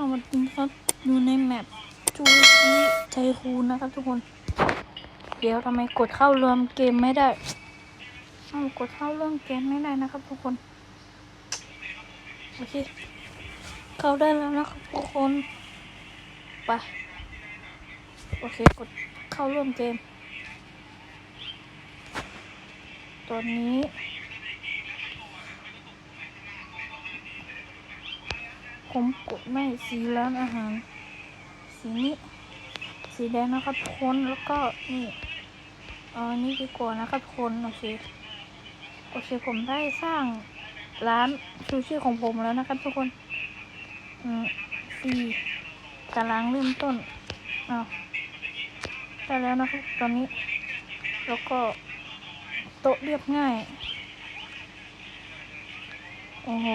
สวัสดีครับอยู่ในแมปจูชิไทคูนนะครับทุกคน เดี๋ยวทำไมกดเข้ารวมเกมไม่ได้เอ้ากดเข้าเรื่องเกมไม่ได้นะครับทุกคน โอเค เข้าได้แล้วนะครับทุกคนไปโอเคกดเข้าร่วมเกมตอน ผมกดไม่สีร้านอาหาร สีนี้ สีแดงนะครับคนแล้วก็นี่เอาอันนี้ดีกว่านะครับคนโอเคโอเคผมได้สร้างร้านซูชิของผมแล้วนะครับทุกคนอืมฟรีตารางเริ่มต้นอ้าวได้แล้วนะครับตอนนี้ แล้วก็โต๊ะเรียบง่าย โอ้โห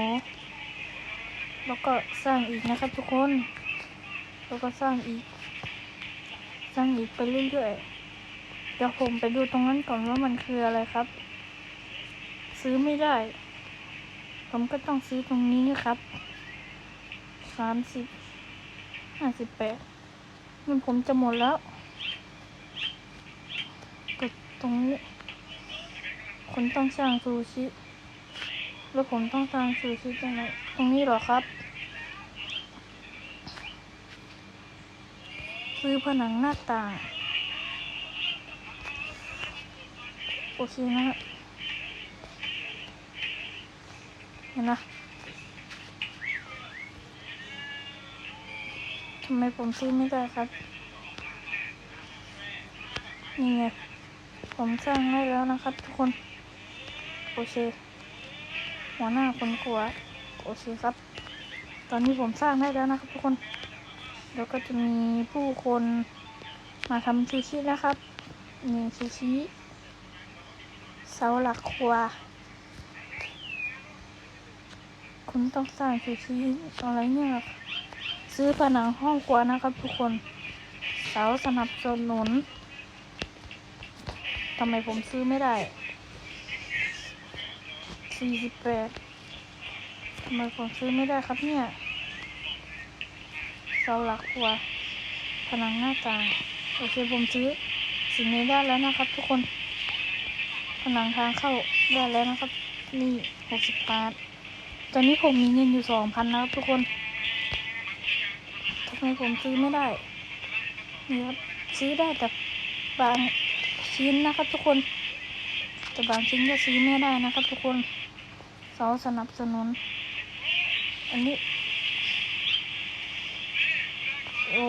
แล้วก็สร้างอีกนะครับทุกคน แล้วก็สร้างอีก สร้างอีกไปเรื่อยๆ เดี๋ยวผมไปดูตรงนั้นก่อนว่ามันคืออะไรครับ ซื้อไม่ได้ ผมก็ต้องซื้อตรงนี้ครับ สามสิบ ห้าสิบแปดเงินผมจะหมดแล้ว กดตรงนี้คนต้องสร้างซูชิ แล้วผมต้องสร้างซูชิตรงไหน ตรงนี้เหรอครับซื้อผนังหน้าต่าง โอเคนะฮะเห็นนะทำไมผมซื้อไม่ได้ครับ นี่ไง ผมสร้างได้แล้วนะครับทุกคน โอเค หัวหน้าคนกลัว โอเคครับ ตอนนี้ผมสร้างได้แล้วนะครับทุกคน แล้วก็จะมีผู้คนมาทำซูชินะครับมีซูชิเสาหลักครัว คุณต้องสร้างซูชิอะไรเนี่ยซื้อผนังห้องครัวนะครับทุกคนเสาสนับสนุนทำไมผมซื้อไม่ได้สี่สิบแปด ทำไมผมซื้อไม่ได้ครับเนี่ย เสาหลักครัวผนังหน้าต่าง โอเคผมซื้อสิ่งนี้ได้แล้วนะครับ ทุกคน ผนังทางเข้าได้แล้วนะครับ นี่หกสิบบาท ตอนนี้ผมมีเงินอยู่สองพันนะครับทุกคนทำไมผมซื้อไม่ได้ นี่ครับซื้อได้แต่บางชิ้นนะครับ ทุกคนแต่บางชิ้นก็ซื้อไม่ได้นะครับ ทุกคนเสาสนับสนุน อันนี้ โอ้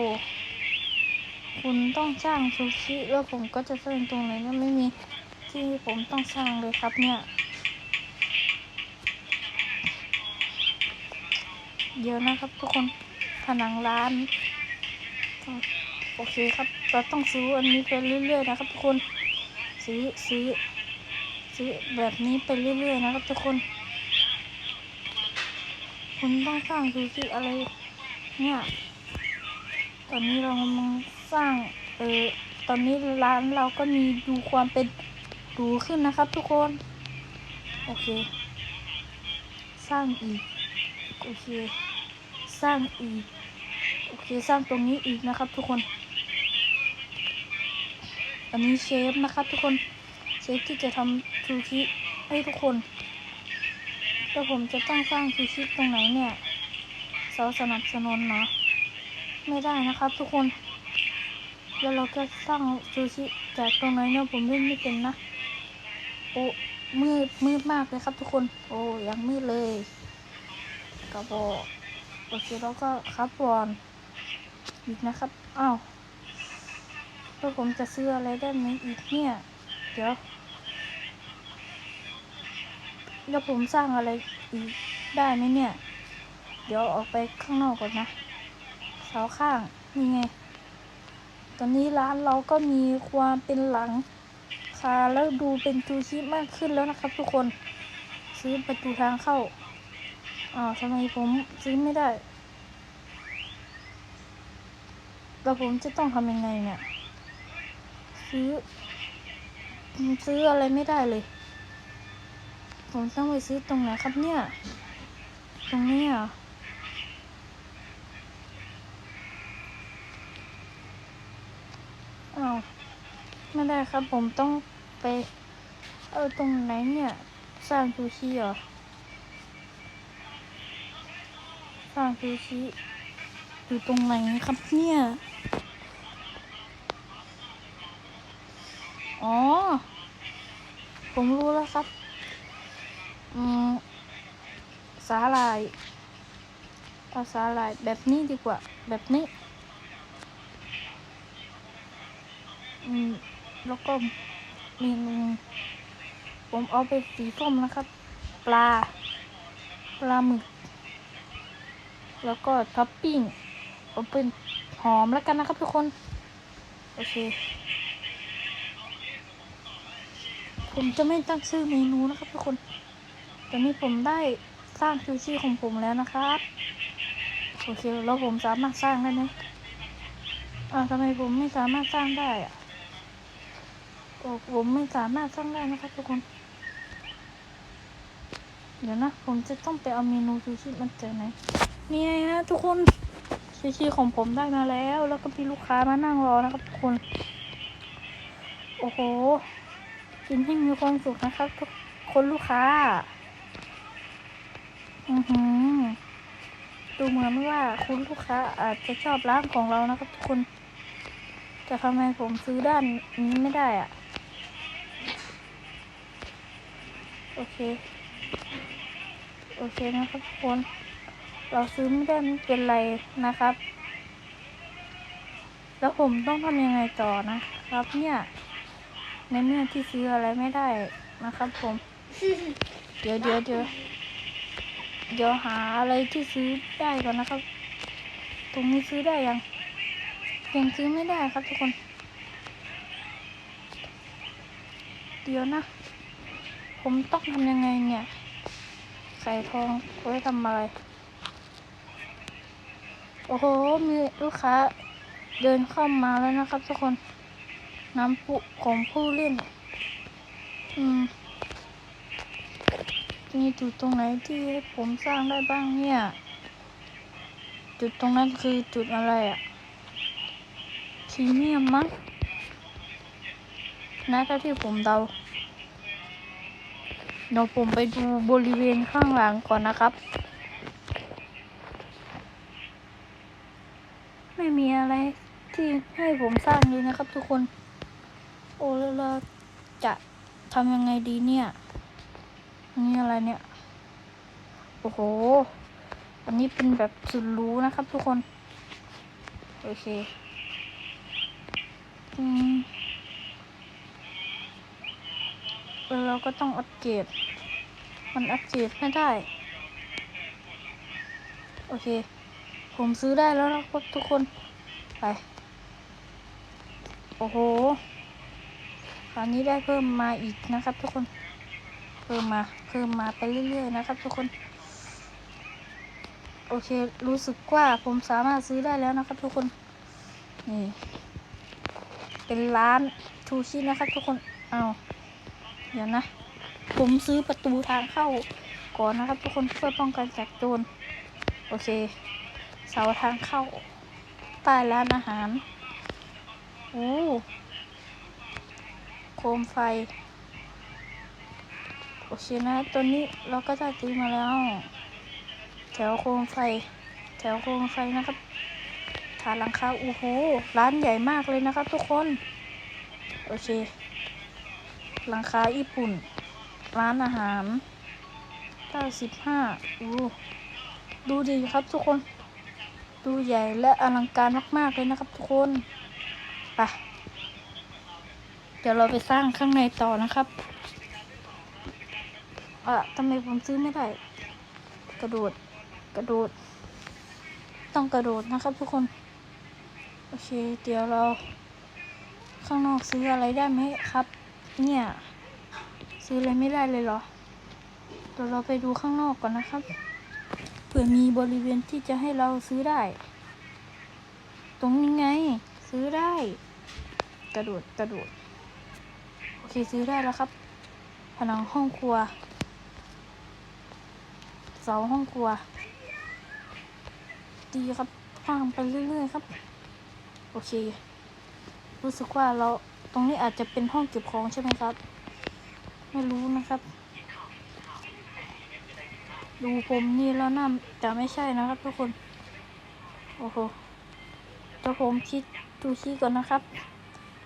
คุณต้องสร้างซูชิแล้วผมก็จะสร้างตรงไหนเนี่ยไม่มีที่ผมต้องสร้างเลยครับเนี่ยเยอะนะครับทุกคนผนังร้าน โอเคครับ เราต้องซื้ออันนี้ไปเรื่อยๆนะครับทุกคน ซื้อซื้อซื้อแบบนี้ไปเรื่อยๆนะครับทุกคน คุณต้องสร้างซูชิอะไร เนี่ย ตอนนี้เรากำลังสร้าง เออตอนนี้ร้านเราก็มีดูความเป็นหรูขึ้นนะครับทุกคน โอเค สร้างอีก โอเค สร้างอีก โอเค สร้างตรงนี้อีกนะครับทุกคน อันนี้เชฟนะครับทุกคน เชฟที่จะทำซูชิให้ทุกคน แล้วผมจะต้องสร้างซูชิตรงไหนเนี่ยเสาสนับสนุนเนาะไม่ได้นะครับ ทุกคนแล้วเราก็สร้างซูชิจากตรงไหนเนี่ยผมเล่นไม่เป็นนะโอ้มืดมืดมากเลยครับ ทุกคน โอ้ยังมืดเลยกระบอกโอเคแล้วก็ครับบอลอีกนะครับอ้าวแล้วผมจะซื้ออะไรได้ไหมอีกเนี่ย เดี๋ยว แล้วผมสร้างอะไรอีกได้ไหมเนี่ย เดี๋ยวออกไปข้างนอกก่อนนะเสาข้างนี่ไง ตอนนี้ร้านเราก็มีความเป็นหลังคาแล้วดูเป็นจูชิมากขึ้นแล้วนะครับ ทุกคนซื้อประตูทางเข้าอ้าทำไมผมซื้อไม่ได้แล้วผมจะต้องทำยังไงเนี่ย ซื้อ ซื้ออะไรไม่ได้เลย ผมต้องไปซื้อตรงไหนครับเนี่ย ตรงนี้อะอ้าวไม่ได้ครับผมต้องไปเออตรงไหนเนี่ยสร้างซูชิเหรอสร้างซูชิอยู่ตรงไหนครับเนี่ยอ๋อ ผมรู้แล้วครับ สาหร่ายเอาสาหร่ายแบบนี้ดีกว่า แบบนี้แล้วก็เมนูผมเอาไปสีส้มนะครับ ปลา ปลาหมึก แล้วก็ท็อปปิ้งเอาเป็นหอมแล้วกันนะครับทุกคน โอเค ผมจะไม่ตั้งชื่อเมนูนะครับทุกคน อนนี้ผมได้สร้างซูชิของผมแล้วนะครับโอเคแล้วผมสามารถสร้างได้ไหมอ่าทำไมผมไม่สามารถสร้างได้อะโอ้ผมไม่สามารถสร้างได้นะครับทุกคน เดี๋ยวนะ ผมจะต้องไปเอาเมนูซูชิมันเจากไหนนี่ไงฮะทุกคนซูชิของผมได้มาแล้ว แล้วก็มีลูกค้ามานั่งรอนะครับทุกคน โอ้โหกินให้มีความสุขนะครับทุกคนลูกค้า อือหือดูเหมือนว่าคุณลูกค้าอาจจะชอบร้านของเรานะครับทุกคนแต่ทำไมผมซื้อด้านนี้ไม่ได้อะโอเค โอเคนะครับทุกคน เราซื้อไม่ได้ไม่เป็นไรนะครับ แล้วผมต้องทำยังไงต่อนะครับ เนี่ย ในเมื่อที่ซื้ออะไรไม่ได้นะครับ ผม เดี๋ยวเดี๋ยวเดี๋ยว เดี๋ยวหาอะไรที่ซื้อได้ก่อนนะครับ ตรงนี้ซื้อได้ยัง ยังซื้อไม่ได้ครับทุกคน เดี๋ยวนะ ผมต้องทำยังไงเนี่ยไข่ทองไว้ทำอะไร โอ้โห มีลูกค้าเดินเข้ามาแล้วนะครับทุกคน น้ำปุของผู้เล่น อืม มีจุดตรงไหนที่ให้ผมสร้างได้บ้างเนี่ย จุดตรงนั้นคือจุดอะไรอะพรีเมียมมั้งนะถ้าที่ผมเดาเดี๋ยวผมไปดูบริเวณข้างหลังก่อนนะครับ ไม่มีอะไรที่ให้ผมสร้างเลยนะครับทุกคน โอ้แล้วจะทำยังไงดีเนี่ย นนี้อะไรเนี่ย โอ้โห อันนี้เป็นแบบสุดรู้นะครับทุกคน โอเคอืมเราก็ต้องอัปเกรด มันอัปเกรดไม่ได้ โอเค ผมซื้อได้แล้วนะครับทุกคน ไป โอ้โห คราวนี้ได้เพิ่มมาอีกนะครับทุกคน เพิ่มมาเพิ่มมาไปเรื่อยๆนะครับทุกคน โอเครู้สึกว่าผมสามารถซื้อได้แล้วนะครับทุกคนนี่เป็นร้านทูชินะครับทุกคนเอาเดี๋ยวนะ ผมซื้อประตูทางเข้าก่อนนะครับ ทุกคนเพื่อป้องกันจากโจรโอเค เสาทางเข้าใต้ร้านอาหารโอ้โคมไฟ โอเคนะตัวนี้เราก็ได้ซื้อมาแล้ว แถวโคมไฟ แถวโคมไฟนะครับฐานหลังคาโอ้โหร้านใหญ่มากเลยนะครับทุกคน โอเค หลังคาญี่ปุ่น ร้านอาหาร95อู้ดูดีครับทุกคน ดูใหญ่และอลังการมาก ๆ เลยนะครับทุกคนไปเดี๋ยวเราไปสร้างข้างในต่อนะครับ อะทำไมผมซื้อไม่ได้ กระโดด กระโดด ต้องกระโดดนะครับทุกคน โอเค เดี๋ยวเรา ข้างนอกซื้ออะไรได้ไหมครับ เนี่ย ซื้ออะไรไม่ได้เลยเหรอ เดี๋ยวเราไปดูข้างนอกก่อนนะครับ เผื่อมีบริเวณที่จะให้เราซื้อได้ ตรงนี้ไง ซื้อได้ กระโดด กระโดด โอเค ซื้อได้แล้วครับผนังห้องครัว เสาห้องครัว ดีครับสร้างไปเรื่อยๆครับ โอเค รู้สึกว่าเราตรงนี้อาจจะเป็นห้องเก็บของใช่ไหมครับ ไม่รู้นะครับ ดูผมนี่แล้วน่าจะไม่ใช่นะครับทุกคน โอ้โหเดี๋ยวผมคิดซูชิก่อนนะครับ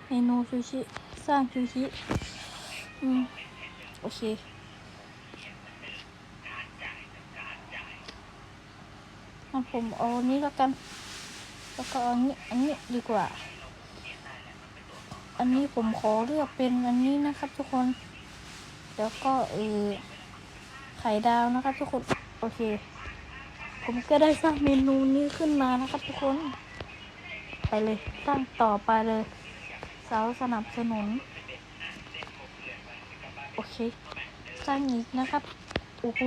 เมนูซูชิ สร้างซูชิ อืม โอเค งั้น ผมเอานี้แล้วกัน แล้วก็อาอันนี้อันนี้ดีกว่า อันนี้ผมขอเลือกเป็นอันนี้นะครับทุกคน แล้วก็เออไข่ดาวนะครับ ทุกคน โอเค ผมก็ได้สร้างเมนูนี้ขึ้นมานะครับ ทุกคน ไปเลยสร้างต่อไปเลยเสาสนับสนุน โอเค สร้างอีกนะครับ โอ้โห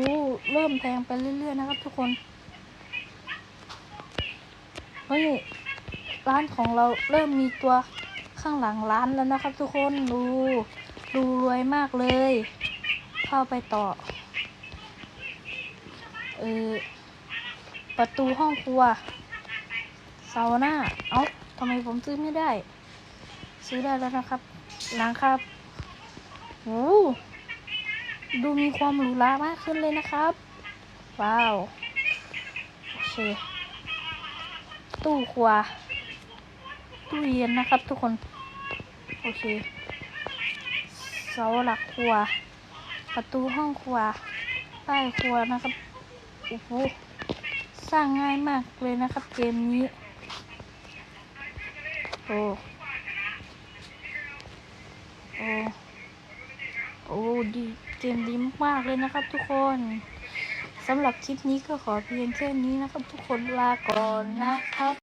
เริ่มแพงไปเรื่อยๆนะครับ ทุกคน เฮ้ยร้านของเราเริ่มมีตัวข้างหลังร้านแล้วนะครับ ทุกคนดูดูรวยมากเลย เข้าไปต่อเออประตูห้องครัวเสาหน้า เอ้าทำไมผมซื้อไม่ได้ ซื้อได้แล้วนะครับร้าครับโอ้ดูมีความหรูหรามากขึ้นเลยนะครับ ว้าว โอเค ตู้ครัว ตู้เย็นนะครับทุกคน โอเค เสาหลักครัว ประตูห้องครัว ใต้ครัวนะครับ โอ้โห สร้างง่ายมากเลยนะครับเกมนี้ โอ้โอ้ โอ้ ดี เกมดีมากเลยนะครับทุกคน สำหรับคลิปนี้ก็ขอเพียงแค่นี้นะครับ ทุกคนลาก่อนนะครับ